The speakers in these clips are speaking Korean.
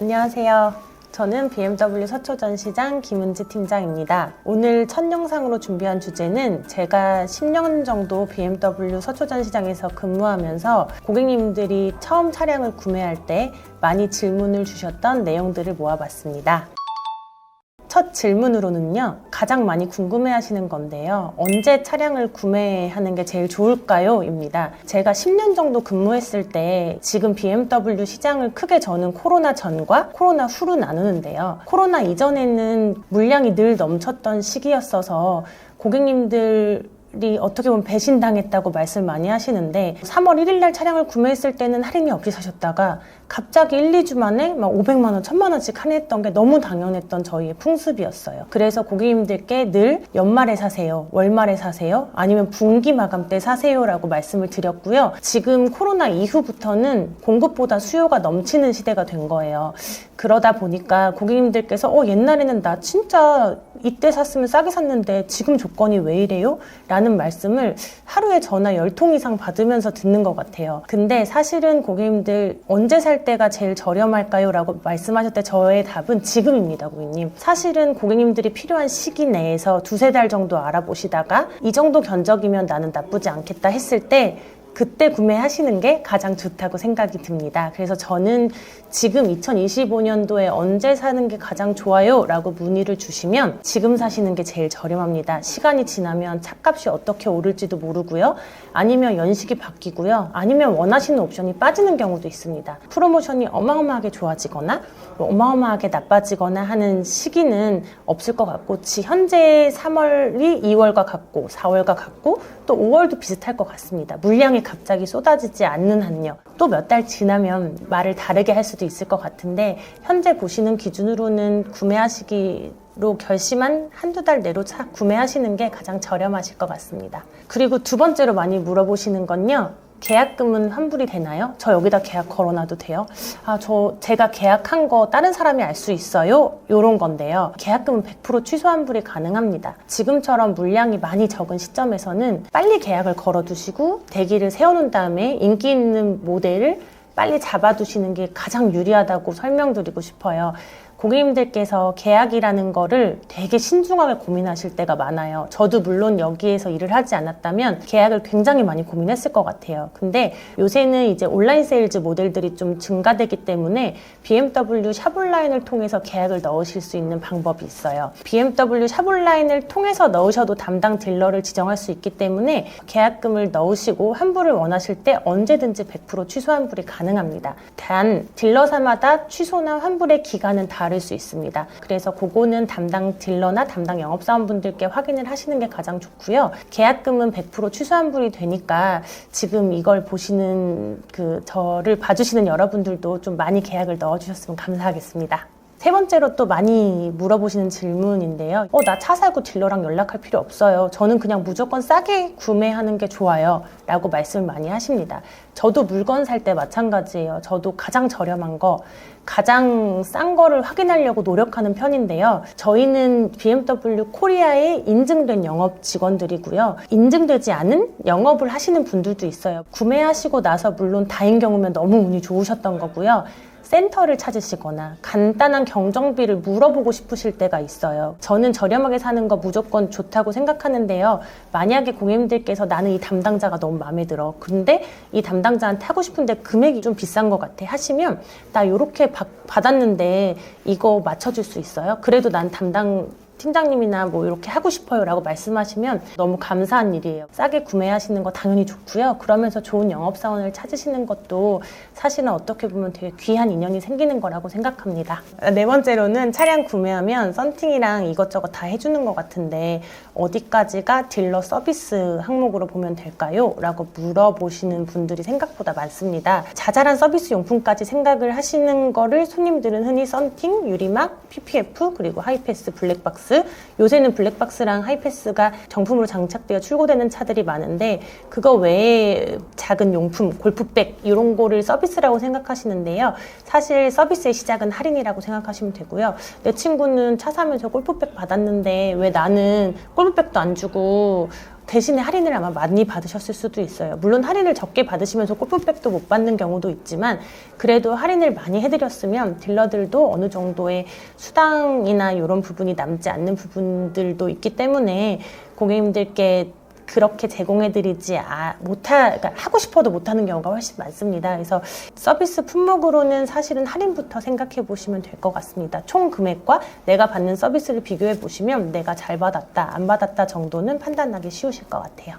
안녕하세요. 저는 BMW 서초전시장 김은지 팀장입니다. 오늘 첫 영상으로 준비한 주제는 제가 10년 정도 BMW 서초전시장에서 근무하면서 고객님들이 처음 차량을 구매할 때 많이 질문을 주셨던 내용들을 모아봤습니다. 첫 질문으로는요, 가장 많이 궁금해 하시는 건데요. 언제 차량을 구매하는 게 제일 좋을까요? 입니다. 제가 10년 정도 근무했을 때 지금 BMW 시장을 크게 저는 코로나 전과 코로나 후로 나누는데요. 코로나 이전에는 물량이 늘 넘쳤던 시기였어서 고객님들 이 어떻게 보면 배신당했다고 말씀 많이 하시는데 3월 1일 날 차량을 구매했을 때는 할인이 없이 사셨다가 갑자기 1, 2주 만에 막 500만 원, 1000만 원씩 할인했던 게 너무 당연했던 저희의 풍습이었어요. 그래서 고객님들께 늘 연말에 사세요, 월말에 사세요, 아니면 분기 마감 때 사세요라고 말씀을 드렸고요. 지금 코로나 이후부터는 공급보다 수요가 넘치는 시대가 된 거예요. 그러다 보니까 고객님들께서 어 옛날에는 나 진짜 이때 샀으면 싸게 샀는데 지금 조건이 왜 이래요? 라는 말씀을 하루에 전화 10통 이상 받으면서 듣는 것 같아요. 근데 사실은 고객님들 언제 살 때가 제일 저렴할까요? 라고 말씀하실 때 저의 답은 지금입니다, 고객님. 사실은 고객님들이 필요한 시기 내에서 두세 달 정도 알아보시다가 이 정도 견적이면 나는 나쁘지 않겠다 했을 때 그때 구매하시는 게 가장 좋다고 생각이 듭니다. 그래서 저는 지금 2025년도에 언제 사는 게 가장 좋아요? 라고 문의를 주시면 지금 사시는 게 제일 저렴합니다. 시간이 지나면 차값이 어떻게 오를지도 모르고요. 아니면 연식이 바뀌고요. 아니면 원하시는 옵션이 빠지는 경우도 있습니다. 프로모션이 어마어마하게 좋아지거나 뭐 어마어마하게 나빠지거나 하는 시기는 없을 것 같고 지- 현재 3월이 2월과 같고 4월과 같고 또 5월도 비슷할 것 같습니다. 물량이 갑자기 쏟아지지 않는 한요. 또 몇 달 지나면 말을 다르게 할 수도 있을 것 같은데 현재 보시는 기준으로는 구매하시기 로 결심한 한두 달 내로 차 구매하시는 게 가장 저렴하실 것 같습니다. 그리고 두 번째로 많이 물어보시는 건요. 계약금은 환불이 되나요? 저 여기다 계약 걸어놔도 돼요? 아, 저 제가 계약한 거 다른 사람이 알 수 있어요? 요런 건데요. 계약금은 100% 취소 환불이 가능합니다. 지금처럼 물량이 많이 적은 시점에서는 빨리 계약을 걸어두시고 대기를 세워놓은 다음에 인기 있는 모델을 빨리 잡아두시는 게 가장 유리하다고 설명드리고 싶어요. 고객님들께서 계약이라는 거를 되게 신중하게 고민하실 때가 많아요. 저도 물론 여기에서 일을 하지 않았다면 계약을 굉장히 많이 고민했을 것 같아요. 근데 요새는 이제 온라인 세일즈 모델들이 좀 증가되기 때문에 BMW 샵온라인을 통해서 계약을 넣으실 수 있는 방법이 있어요. BMW 샵온라인을 통해서 넣으셔도 담당 딜러를 지정할 수 있기 때문에 계약금을 넣으시고 환불을 원하실 때 언제든지 100% 취소 환불이 가능합니다. 단 딜러사마다 취소나 환불의 기간은 다를 수 있습니다. 그래서 그거는 담당 딜러나 담당 영업사원분들께 확인을 하시는 게 가장 좋고요. 계약금은 100% 취소 환불이 되니까 지금 이걸 보시는 그 저를 봐주시는 여러분들도 좀 많이 계약을 넣어주셨으면 감사하겠습니다. 세 번째로 또 많이 물어보시는 질문인데요. 어, 나 차 사고 딜러랑 연락할 필요 없어요. 저는 그냥 무조건 싸게 구매하는 게 좋아요. 라고 말씀을 많이 하십니다. 저도 물건 살 때 마찬가지예요. 저도 가장 저렴한 거, 가장 싼 거를 확인하려고 노력하는 편인데요. 저희는 BMW 코리아에 인증된 영업 직원들이고요. 인증되지 않은 영업을 하시는 분들도 있어요. 구매하시고 나서 물론 다인 경우면 너무 운이 좋으셨던 거고요. 센터를 찾으시거나 간단한 경정비를 물어보고 싶으실 때가 있어요. 저는 저렴하게 사는 거 무조건 좋다고 생각하는데요. 만약에 고객님들께서 나는 이 담당자가 너무 마음에 들어. 근데 이 담당자한테 하고 싶은데 금액이 좀 비싼 것 같아. 하시면 나 이렇게 받았는데 이거 맞춰줄 수 있어요? 그래도 난 담당 팀장님이나 뭐 이렇게 하고 싶어요 라고 말씀하시면 너무 감사한 일이에요. 싸게 구매하시는 거 당연히 좋고요. 그러면서 좋은 영업사원을 찾으시는 것도 사실은 어떻게 보면 되게 귀한 인연이 생기는 거라고 생각합니다. 네 번째로는 차량 구매하면 썬팅이랑 이것저것 다 해주는 것 같은데 어디까지가 딜러 서비스 항목으로 보면 될까요? 라고 물어보시는 분들이 생각보다 많습니다. 자잘한 서비스 용품까지 생각을 하시는 거를 손님들은 흔히 썬팅, 유리막, PPF, 그리고 하이패스, 블랙박스 요새는 블랙박스랑 하이패스가 정품으로 장착되어 출고되는 차들이 많은데 그거 외에 작은 용품, 골프백 이런 거를 서비스라고 생각하시는데요. 사실 서비스의 시작은 할인이라고 생각하시면 되고요. 내 친구는 차 사면서 골프백 받았는데 왜 나는 골프백도 안 주고 대신에 할인을 아마 많이 받으셨을 수도 있어요. 물론 할인을 적게 받으시면서 골프백도 못 받는 경우도 있지만 그래도 할인을 많이 해드렸으면 딜러들도 어느 정도의 수당이나 이런 부분이 남지 않는 부분들도 있기 때문에 고객님들께 그렇게 제공해드리지 아, 못하, 그러니까 하고 싶어도 못하는 경우가 훨씬 많습니다. 그래서 서비스 품목으로는 사실은 할인부터 생각해 보시면 될 것 같습니다. 총 금액과 내가 받는 서비스를 비교해 보시면 내가 잘 받았다, 안 받았다 정도는 판단하기 쉬우실 것 같아요.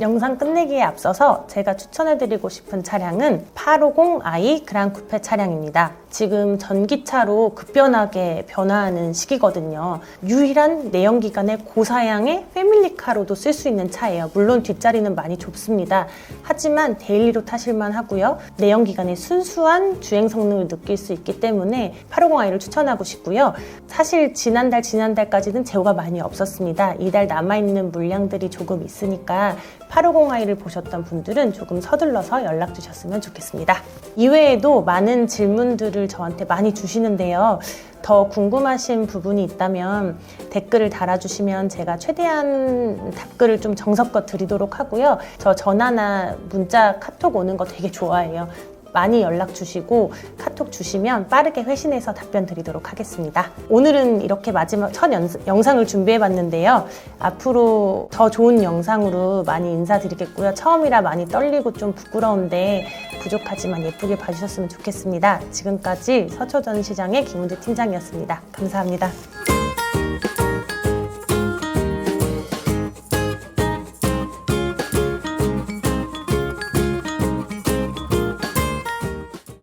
영상 끝내기에 앞서서 제가 추천해드리고 싶은 차량은 850i 그랑 쿠페 차량입니다. 지금 전기차로 급변하게 변화하는 시기거든요. 유일한 내연기관의 고사양의 패밀리카로도 쓸 수 있는 차예요. 물론 뒷자리는 많이 좁습니다. 하지만 데일리로 타실만 하고요. 내연기관의 순수한 주행 성능을 느낄 수 있기 때문에 850i를 추천하고 싶고요. 사실 지난달 지난달까지는 제호가 많이 없었습니다. 이달 남아있는 물량들이 조금 있으니까 850i를 보셨던 분들은 조금 서둘러서 연락 주셨으면 좋겠습니다. 이외에도 많은 질문들을 저한테 많이 주시는데요. 더 궁금하신 부분이 있다면 댓글을 달아주시면 제가 최대한 답글을 좀 정석껏 드리도록 하고요. 저 전화나 문자, 카톡 오는 거 되게 좋아해요. 많이 연락 주시고 카톡 주시면 빠르게 회신해서 답변 드리도록 하겠습니다. 오늘은 이렇게 마지막 첫 연- 영상을 준비해 봤는데요. 앞으로 더 좋은 영상으로 많이 인사드리겠고요. 처음이라 많이 떨리고 좀 부끄러운데 부족하지만 예쁘게 봐주셨으면 좋겠습니다. 지금까지 서초전 시장의 김은주 팀장이었습니다. 감사합니다.